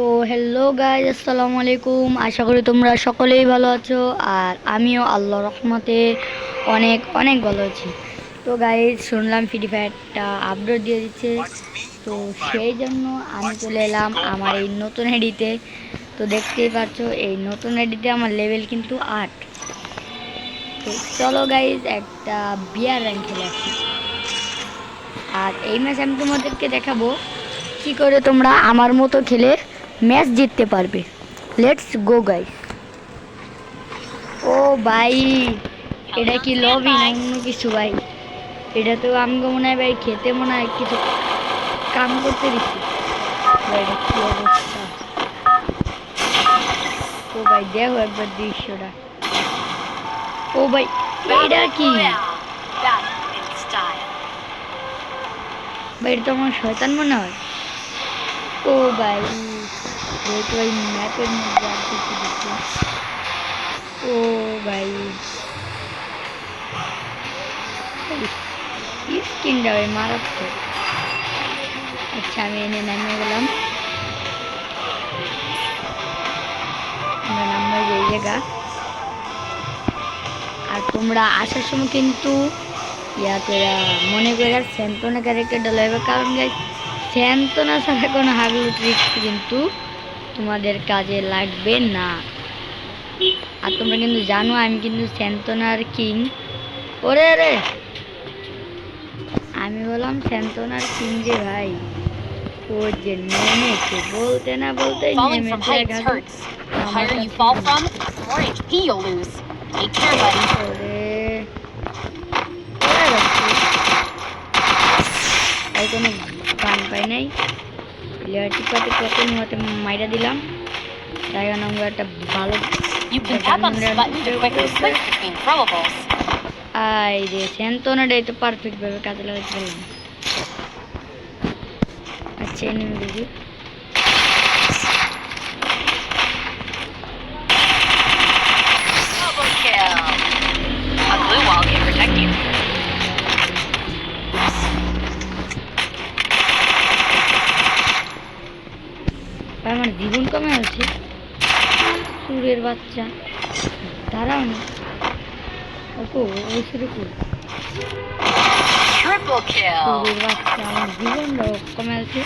তো hello guys আসসালামু আলাইকুম। আশা করি তোমরা সকলেই ভালো আছো। আর আমিও আল্লাহ রহমতে অনেক অনেক ভালো আছি। তো গাইজ শুনলাম ফ্রি ফায়ারটা আপলোড দিয়ে দিচ্ছে। তো সেই জন্য আমি চলে এলাম আমার এই নতুন হেডিতে তো দেখতেই পাচ্ছ, এই নতুন হেডিতে আমার লেভেল কিন্তু আট। তো চলো গাইজ একটা বিয়ার র্যাঙ্ক খেলে আসি। আর এই ম্যাচ আমি তোমাদেরকে দেখাবো। কি করে তোমরা আমার মতো খেলে ম্যাচ জিততে পারবে। লেটস গো গাই ও ভাই এটা কি লবি না অন্য কিছু ভাই? এটা তো আমাকে মনে হয় ভাই খেতে মনে হয় কিছু কাম করতে দিচ্ছি। এটা কি অবস্থা? ও ভাই দেখো একবার দৃশ্যটা। ও ভাই এটা কি? ভাই এটা তো আমার শয়তান মনে হয়। ও ভাই। যেহেতু ওই ম্যাপের মধ্যে আর কিছু দেখি ও ভাই। স্কিনটা ভাই আচ্ছা আমি এনে নামিয়ে গেলাম নামবো এই জায়গা। আর তোমরা আসার সময় কিন্তু ইয়া করে মনে করে স্যান্তনা ক্যারেক্টারটা লাগবে কারণ গাইজ স্যান্তনা ছাড়া কোনো হাগলু ট্রিক্স কিন্তু তোমাদের কাজে লাগবে না। আর তোমরা কিন্তু জানো আমি কিন্তু স্যান্তনার কিং। ওরে রে! আমি বললাম স্যান্তনার কিং যে ভাই? ও যে নেমেছে বলতে না বলতে কোনো গান পাই নাই প্লেয়ার টিপাতে হয়তো মাইরা দিলাম। তাই জন্য আমরা একটা ভালো. আই রে স্যান্তনাটাই তো পারফেক্ট ভাবে কাজে লাগাতে পারলাম। আচ্ছা দেখি সুরের বাচ্চা। দাঁড়াও না। ওকো ওই? Triple বাচ্চা আমার জীবনটা কমে আছে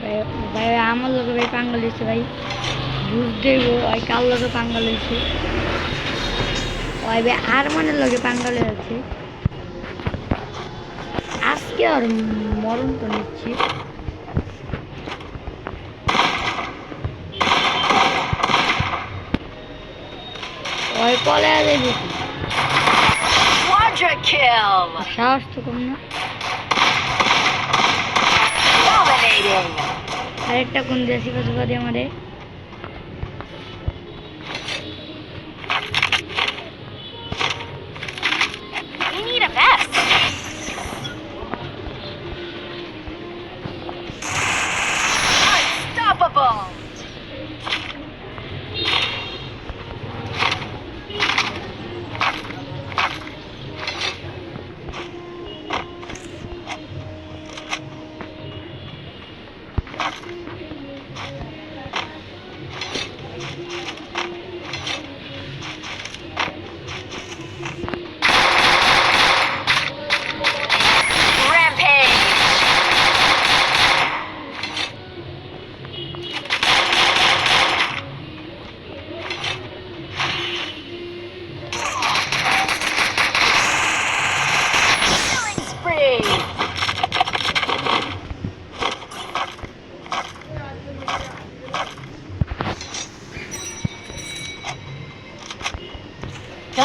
ভাই ভাই আমার লোকে ভাই পাঙ্গল হয়েছে ওই কার লোকে পাঙ্গল হয়েছে? ওই আর মনের লোকে পাঙ্গল হয়েছে। আজকে আর মরণ তো নিচ্ছি। ওই. সাহস তো কম না। আরেকটা কোন দেশি পাশাপাশি আমাদের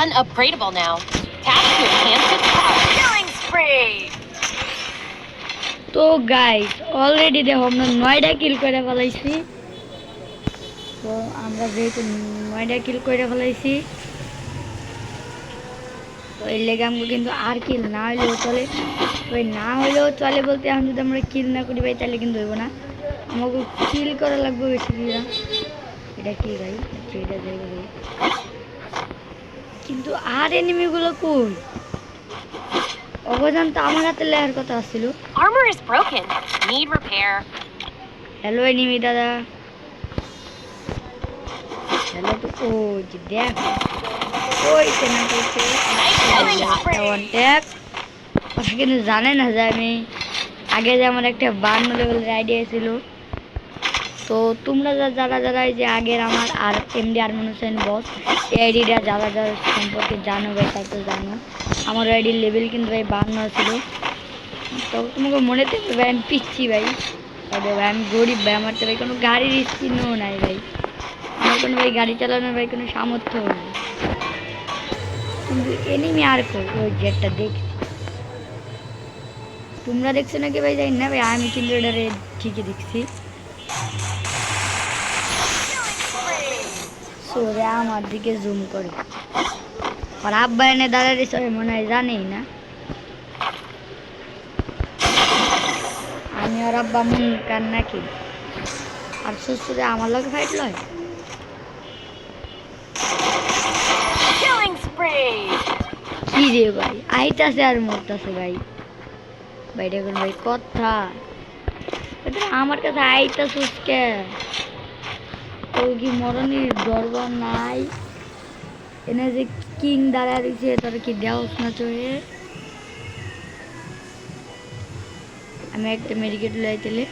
Gun upgradable now. Tap to enhance its power. Killing spree. তো গাইস অলরেডি দেখো আমরা নয়টা কিল করে ফেলাইছি তো আমরা যেহেতু নয়টা কিল করে ফেলাইছি তো এই লেগে আমাকে কিন্তু আর কিল না হইলেও চলে ওই না হইলেও চলে বলতে এখন যদি আমরা কিল না করি ভাই তাহলে কিন্তু হইব না আমাকে কিল করা লাগবে বেশি এটা কি ভাই এটা দেখবে ভাই কিন্তু আর এনিমিগুলো কই? অবদান তো আমার হাতে লেয়ার কথা আসছিল Armor is broken. Need repair. Hello enemy দাদা। হ্যালো তো ও যে দেখ। ওই কেনা করছে ওয়ান ট্যাপ কথা কিন্তু জানে না যে আমি আগে যে আমার একটা বান্ন লেভেলের আইডিয়া ছিল। তো তোমরা যারা যারা এই যে আগের আমার আর এমডি আরমান হোসেন বস এই আইডিটা যারা যারা সম্পর্কে জানো তারা তো জানো। আমার আইডির লেভেল কিন্তু ভাই বান্ন ছিল। তো তোমাকে মনে থাকবে ভাই, আমি পিচ্ছি ভাই। তবে ভাই, আমি গরিব ভাই, আমার তো ভাই কোনো গাড়ির স্কিনও নাই ভাই। আমার কোনো ভাই গাড়ি চালানোর ভাই কোনো সামর্থ্য নেই। কিন্তু এনিমি আর ওই জেটটা দেখছি। তোমরা দেখছ নাকি ভাই? জানি না ভাই, আমি কিন্তু এটারে ঠিকই দেখছি। সোরে আমার দিকে জুম করে। আর আব্বা এনে দাঁড়ালে সবাই মনে হয় জানেই না। আমি আর আব্বা মন কান নাকি? আর শ্বশুরে আমার লোক ফাইট লয়. কি রে ভাই? আইতাছে আর মরতাছে ভাই। ভাই দেখুন ভাই কথা। আমার কাছে আইতাছিস কে তোর কি মরণের দরবার নাই। এনে যে কিং দাঁড়া রয়েছে তোর কি দেওস না চড়ে আমি একটা মেডিকেট লই দিলে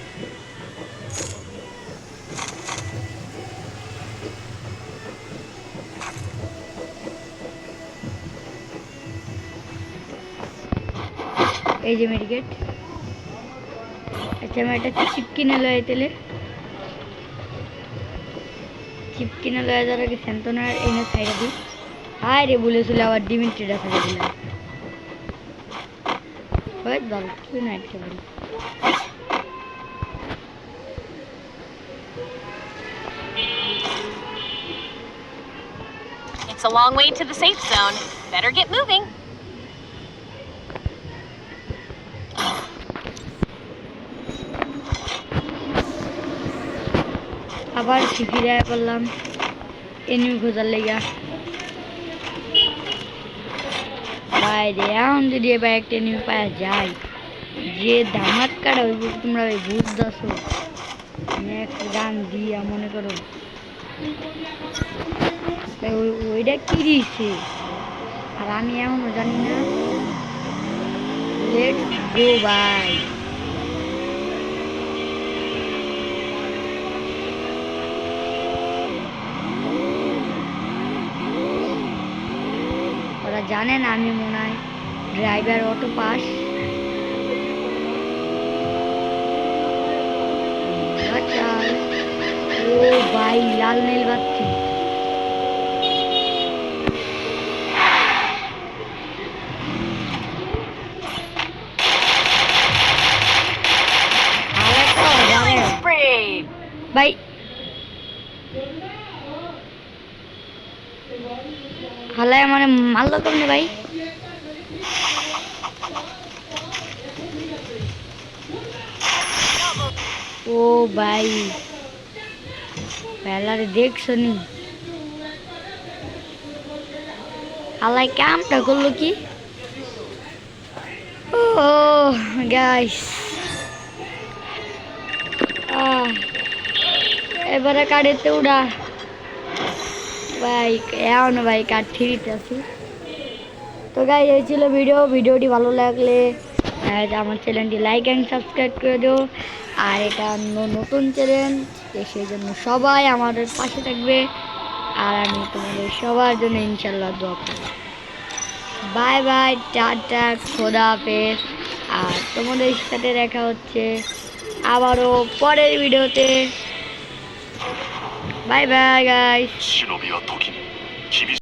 এই যে মেডিকেট। আচ্ছা আমি একটা চিপ কিনে লই দিলে চিপ কিনে লয়ে যাওয়ার আগে স্যান্তনার এনে সাইডে দিই হায় রে বলেছিল আবার ডিমিট্রিটা সাইডে দিলাম হয় ভালো কি না একটা বলি It's a long way to the safe zone. Better get moving. আবার ফিরে করলাম। এনিমি খোঁজার লেগা। বাইরে এখন যদি এবার একটা এনিমি পাওয়া যায়, যে ধামাক্কাটা ওই তোমরা ওই বুঝতেছো নেক্সট গান দিয়া মনে করো। ওইটা কি দিছে? আর আমি এখনও জানি না। লেটস গো বাই ওরা জানে না আমি মনে হয় ড্রাইভার অটো পাস ও ভাই লাল নীল বাতি। আরেকটা Killing জানে। spree. ভাই হালায় মানে মারলো কেমনে ভাই। ও ভাই, বেলারে দেখছ নি? হালায় কামটা করল কি? ও গাইস এবারে কারেতে উড়া। ভাই এমন ভাই কার আছি। তো গাই এই ছিল ভিডিও ভিডিওটি ভালো লাগলে আমার চ্যানেলটি লাইক অ্যান্ড সাবস্ক্রাইব করে দিও। আর এটা নতুন চ্যানেল সেই জন্য সবাই আমাদের পাশে থাকবে। আর আমি তোমাদের সবার জন্য ইনশাল্লাহ দোয়া করব। বাই বাই টাটা, খোদা হাফেজ। আর তোমাদের সাথে দেখা হচ্ছে আবারও পরের ভিডিওতে バイバイガイ